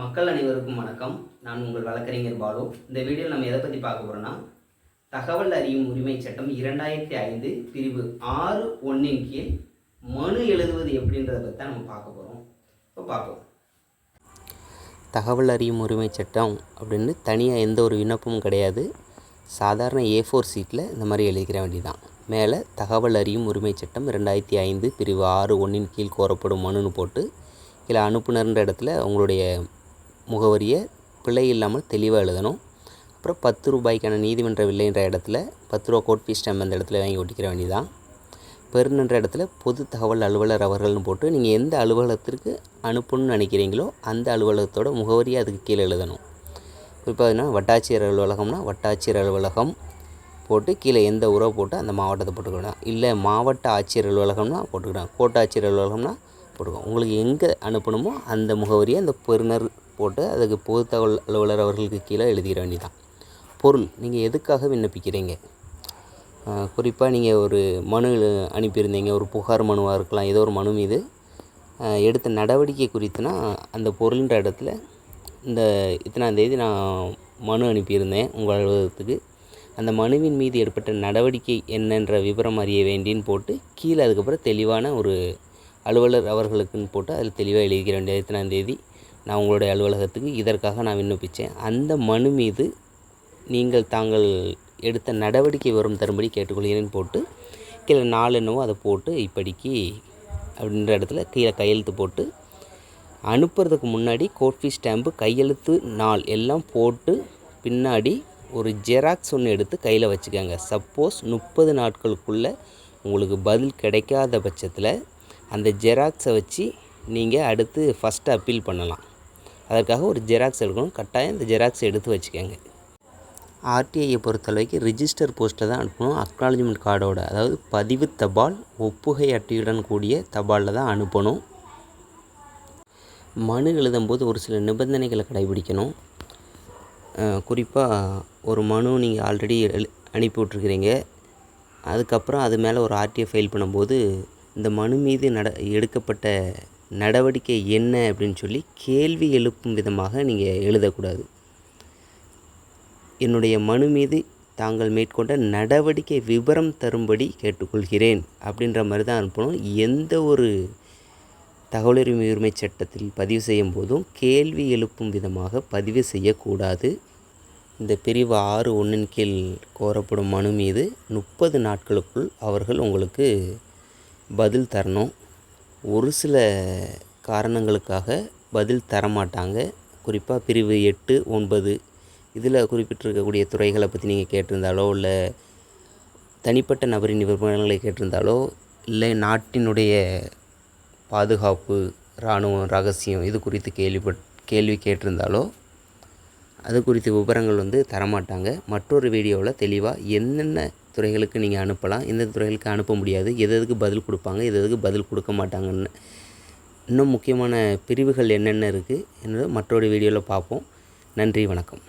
மக்கள் அனைவருக்கும் வணக்கம். நான் உங்கள் வழக்கறிஞர் பாலு. இந்த வீடியோவில் நம்ம எதை பற்றி பார்க்க போகிறோம்னா தகவல் அறியும் உரிமை சட்டம் இரண்டாயிரத்தி ஐந்து பிரிவு ஆறு ஒன்றின் கீழ் மனு எழுதுவது எப்படின்றத பற்றி தான் நம்ம பார்க்க போகிறோம் இப்போ பார்ப்போம். தகவல் அறியும் உரிமை சட்டம் அப்படின்னு தனியாக எந்த ஒரு விண்ணப்பமும் கிடையாது. சாதாரண ஏ ஃபோர் சீட்டில் இந்த மாதிரி எழுதிக்கிற வேண்டியதான் மேலே தகவல் அறியும் உரிமை சட்டம் ரெண்டாயிரத்தி ஐந்து பிரிவு ஆறு ஒன்றின் கீழ் கோரப்படும் மனுன்னு போட்டு கீழே அனுப்புனர்ன்ற இடத்துல உங்களுடைய முகவரியை பிழை இல்லாமல் தெளிவாக எழுதணும். அப்புறம் பத்து ரூபாய்க்கான நீதிமன்ற வில்லைன்ற இடத்துல பத்து ரூபா கோட் ஃபீஸ் ஸ்டாம்ப் அந்த இடத்துல வாங்கி ஒட்டிக்கிற வேண்டியதான் பெருன்ற இடத்துல பொது தகவல் அலுவலர் அவர்கள்னு போட்டு நீங்கள் எந்த அலுவலகத்திற்கு அனுப்பணும்னு நினைக்கிறீங்களோ அந்த அலுவலகத்தோட முகவரியை அதுக்கு கீழே எழுதணும். குறிப்பாக என்ன வட்டாட்சியர் அலுவலகம்னா வட்டாட்சியர் அலுவலகம் போட்டு கீழே எந்த உறவு போட்டு அந்த மாவட்டத்தை போட்டுக்கிடலாம் இல்லை மாவட்ட ஆட்சியர் அலுவலகம்னா போட்டுக்கிடலாம் கோட்டாட்சியர் அலுவலகம்னா போட்டுக்கோ உங்களுக்கு எங்கே அனுப்பணுமோ அந்த முகவரியை அந்த பெருநர் போட்டு அதுக்கு பொது தகவல் அலுவலர் அவர்களுக்கு கீழே எழுதிட வேண்டியதான் பொருள் நீங்கள் எதுக்காக விண்ணப்பிக்கிறீங்க? குறிப்பாக நீங்கள் ஒரு மனு அனுப்பியிருந்தீங்க ஒரு புகார் மனுவாக இருக்கலாம் ஏதோ ஒரு மனு மீது. எடுத்த நடவடிக்கை குறித்துனா அந்த பொருள்ன்ற இடத்துல இந்த இத்தனாந்தேதி நான் மனு அனுப்பியிருந்தேன் உங்கள் அலுவலகத்துக்கு. அந்த மனுவின் மீது ஏற்பட்ட நடவடிக்கை என்னன்ற விவரம் அறிய வேண்டின்னு போட்டு கீழே அதுக்கப்புறம் தெளிவான ஒரு அலுவலர் அவர்களுக்குன்னு போட்டு அதில் தெளிவாக எழுதிக்கிற வேண்டிய இத்தனாந்தேதி நான் உங்களுடைய அலுவலகத்துக்கு இதற்காக நான் விண்ணப்பித்தேன். அந்த மனு மீது நீங்கள் தாங்கள் எடுத்த நடவடிக்கை வரும் தரும்படி கேட்டுக்கொள்கிறேன்னு போட்டு கீழே நாலு என்னவோ அதை போட்டு இப்படிக்கு அப்படின்ற இடத்துல கீழே கையெழுத்து போட்டு அனுப்புறதுக்கு முன்னாடி கோட்ஃபி ஸ்டாம்பு கையெழுத்து நாள் எல்லாம் போட்டு பின்னாடி ஒரு ஜெராக்ஸ் ஒன்று எடுத்து கையில் வச்சுக்கோங்க. சப்போஸ் முப்பது நாட்களுக்குள்ளே உங்களுக்கு பதில் கிடைக்காத பட்சத்தில் அந்த ஜெராக்ஸை வச்சு நீங்கள் அடுத்து ஃபஸ்ட்டு அப்பீல் பண்ணலாம். அதற்காக ஒரு ஜெராக்ஸ் எடுக்கணும். கட்டாயம் இந்த ஜெராக்ஸ் எடுத்து வச்சுக்கோங்க. ஆர்டிஐயை பொறுத்தளவுக்கு ரிஜிஸ்டர் போஸ்ட்டில் தான் அனுப்பணும். அக்னாலஜ்மெண்ட் கார்டோட அதாவது பதிவு தபால் ஒப்புகை அட்டையுடன் கூடிய தபாலில் தான் அனுப்பணும். மனு எழுதும்போது ஒரு சில நிபந்தனைகளை கடைபிடிக்கணும். குறிப்பாக ஒரு மனு நீங்கள் ஆல்ரெடி எழு அனுப்பி விட்ருக்கிறீங்க அதுக்கப்புறம் அது மேலே ஒரு ஆர்டிஐ ஃபைல் பண்ணும்போது இந்த மனு மீது நட எடுக்கப்பட்ட நடவடிக்கை என்ன அப்படின்னு சொல்லி கேள்வி எழுப்பும் விதமாக நீங்கள் எழுதக்கூடாது. என்னுடைய மனு மீது தாங்கள் மேற்கொண்ட நடவடிக்கை விவரம் தரும்படி கேட்டுக்கொள்கிறேன் அப்படின்ற மாதிரி தான் அனுப்பணும். எந்த ஒரு தகவலுரிமை உரிமை சட்டத்தில் பதிவு செய்யும் போதும் கேள்வி எழுப்பும் விதமாக பதிவு செய்யக்கூடாது. இந்த பிரிவு ஆறு ஒன்றின் கீழ் கோரப்படும் மனு மீது முப்பது நாட்களுக்குள் அவர்கள் உங்களுக்கு பதில் தரணும். ஒரு சில காரணங்களுக்காக பதில் தரமாட்டாங்க. குறிப்பாக பிரிவு எட்டு ஒன்பது இதில் குறிப்பிட்டிருக்கக்கூடிய துறைகளை பற்றி நீங்கள் கேட்டிருந்தாலோ இல்லை தனிப்பட்ட நபரின் விவரங்களை கேட்டிருந்தாலோ இல்லை நாட்டினுடைய பாதுகாப்பு இராணுவம் ரகசியம் இது குறித்து கேள்விப்பட் கேள்வி கேட்டிருந்தாலோ அது குறித்த விவரங்கள் வந்து தரமாட்டாங்க. மற்றொரு வீடியோவில் தெளிவாக என்னென்ன துறைகளுக்கு நீங்கள் அனுப்பலாம் எந்த துறைகளுக்கு அனுப்ப முடியாது எது எதுக்கு பதில் கொடுப்பாங்க எது எதுக்கு பதில் கொடுக்க மாட்டாங்கன்னு. இன்னும் முக்கியமான பிரிவுகள் என்னென்ன இருக்குது என்னது மற்றொரு வீடியோவில் பார்ப்போம். நன்றி வணக்கம்.